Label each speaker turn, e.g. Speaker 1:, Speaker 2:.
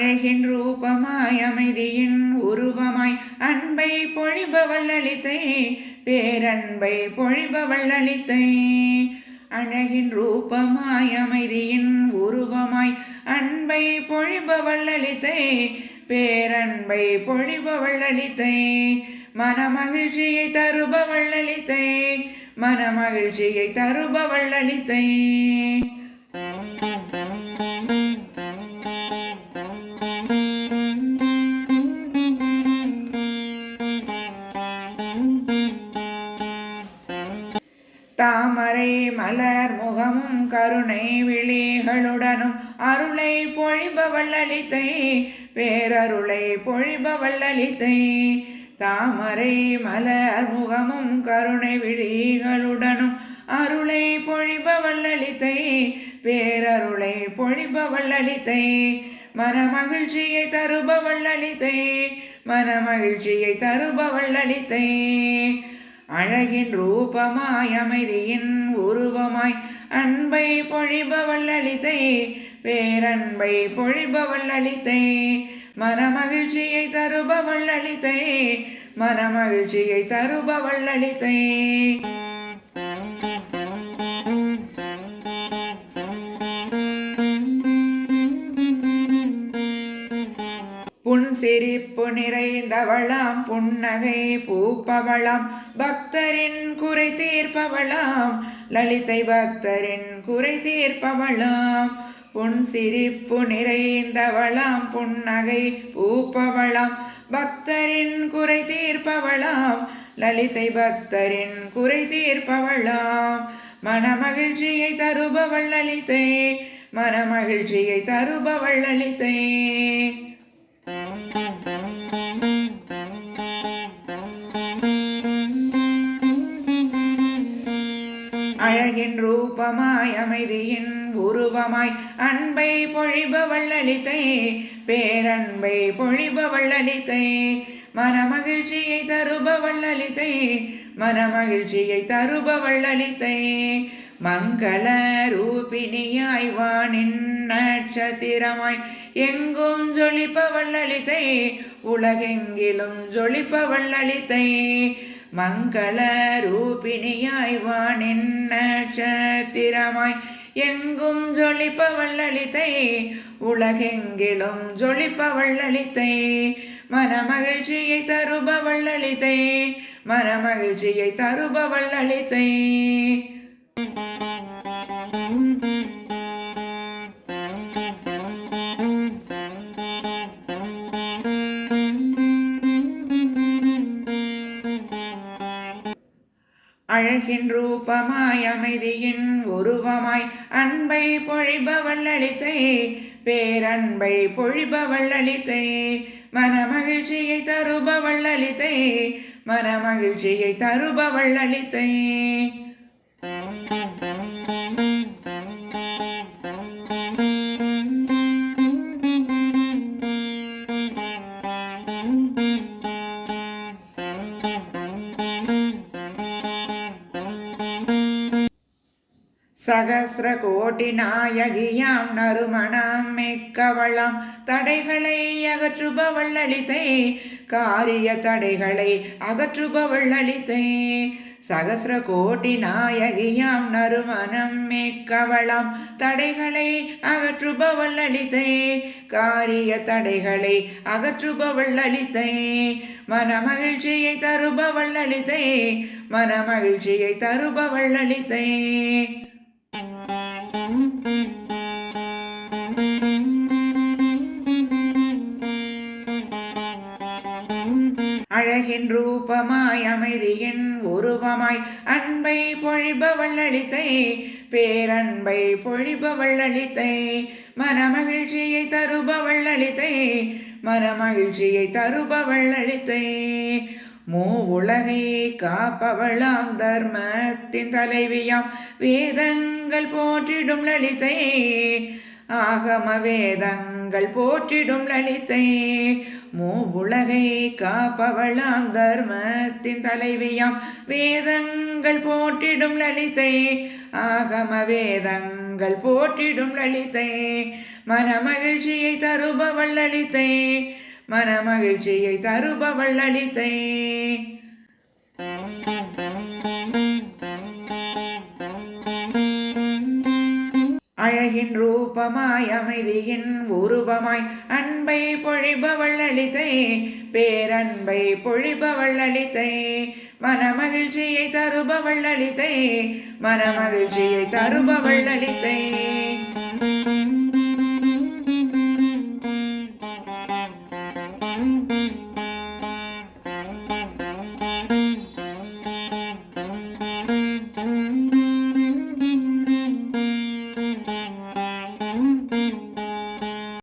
Speaker 1: அழகின் ரூபமாய் அமைதியின் உருவமாய் அன்பை பொழிபவள் அளித்தை பேரன்பை பொழிபவள் அளித்தை. அழகின் ரூபமாய் அமைதியின் உருவமாய் அன்பை பொழிபவள் அளித்தை பேரன்பை பொழிபவள் அளித்தை. மனமகிழ்ச்சியை தருபவள் அளித்தை மனமகிழ்ச்சியை தருபவள் அளித்தை. தாமரை மலர் முகமும் கருணை விழிகளுடனும் அருளை பொழிபவள் அளித்தை பேரருளை பொழிபவள் அளித்தை தாமரை மலர் முகமும் கருணை விழிகளுடனும் அருளை பொழிபவள் அளித்தை பேரருளை பொழிபவள் அளித்தை மனமகிழ்ச்சியை தருபவள் அளித்தை மனமகிழ்ச்சியை தருபவள் அளித்தை அழகின் ரூபமாய் அமைதியின் உருவமாய் அன்பை பொழிபவள் அளித்தை பேரன்பை பொழிபவள் அளித்தை. மனமகிழ்ச்சியை தருபவள் அளித்தை மனமகிழ்ச்சியை தருபவள் அளித்தை. புன்சிரிப்பு நிறைந்தவளாம் புன்னகை பூப்பவளாம் பக்தரின் குறை தீர்ப்பவளாம். லலிதை பக்தரின் குறை தீர்ப்பவளாம். புன்சிரிப்பு நிறைந்தவளாம். புன்னகை பூப்பவளாம். பக்தரின் குறை தீர்ப்பவளாம். லலிதை பக்தரின் குறை தீர்ப்பவளாம். மனமகிழ்ச்சியை தருபவள் லலிதை. மனமகிழ்ச்சியை தருபவள் லலிதை. ரூபமாய் அமைதியின் உருவமாய் அன்பை பொழிபவள் அளித்தை பேரன்பை பொழிபவள் அளித்தை மனமகிழ்ச்சியை தருபவள் அளித்தை மனமகிழ்ச்சியை தருபவள் அளித்தை. மங்கள ரூபிணியாய் வானின் நட்சத்திரமாய் எங்கும் ஜொலிப்பவள் அளித்தை உலகெங்கிலும் ஜொலிப்பவள் அளித்தை. மங்கள ரூபிணியாய் வானின் நட்சத்திரமாய். எங்கும் ஜொலிப்பவள் அளித்தை உலகெங்கிலும் ஜொலிப்பவள் அளித்தை மனமகிழ்ச்சியை தருபவள் அளித்தை மனமகிழ்ச்சியை தருபவள் அளித்தை அழகின் ரூபமாய் அமைதியின் உருவமாய் அன்பை பொழிபவள் அளித்தை பேரன்பை பொழிபவள் அளித்தை மனமகிழ்ச்சியை தருபவள் அளித்தை மனமகிழ்ச்சியை தருபவள் அளித்தை. சகசிர கோடி நாயகியாம் நறுமணம் மிக்கவளாம். தடைகளை அகற்றுபவள் அளித்தை காரிய தடைகளை அகற்றுபவள் அளித்தை சகசிர கோட்டி நாயகியாம் நறுமணம் மிக்கவளாம். தடைகளை அகற்றுபவள் அளித்தே காரிய தடைகளை அகற்றுபவள் அளித்தை மனமகிழ்ச்சியை தருபவள் அளித்தை மனமகிழ்ச்சியை தருபவள் அளித்தே அழகின் ரூபமாய் அமைதியின் உருவமாய் அன்பை பொழிபவள் அளித்தை பேரன்பை பொழிபவள் அளித்தை மனமகிழ்ச்சியை தருபவள் அளித்தை மனமகிழ்ச்சியை தருபவள் அளித்தை. மூ உலகை காப்பவளாம் தர்மத்தின் தலைவியாம். வேதங்கள் போற்றிடும் லலிதை ஆகம வேதங்கள் போற்றிடும் லலிதை. மூ உலகை காப்பவளாம் தர்மத்தின் தலைவியாம். வேதங்கள் போற்றிடும் லலிதை ஆகம வேதங்கள் போற்றிடும் லலிதை. மனமகிழ்ச்சியை தருபவள் லலிதை மனமகிழ்ச்சியை தருபவள் லலிதை அழகின் ரூபமாய் அமைதியின் உருவமாய் அன்பை பொழிபவள் லலிதை பேரன்பை பொழிபவள் லலிதை மனமகிழ்ச்சியை தருபவள் லலிதை மனமகிழ்ச்சியை தருபவள் லலிதை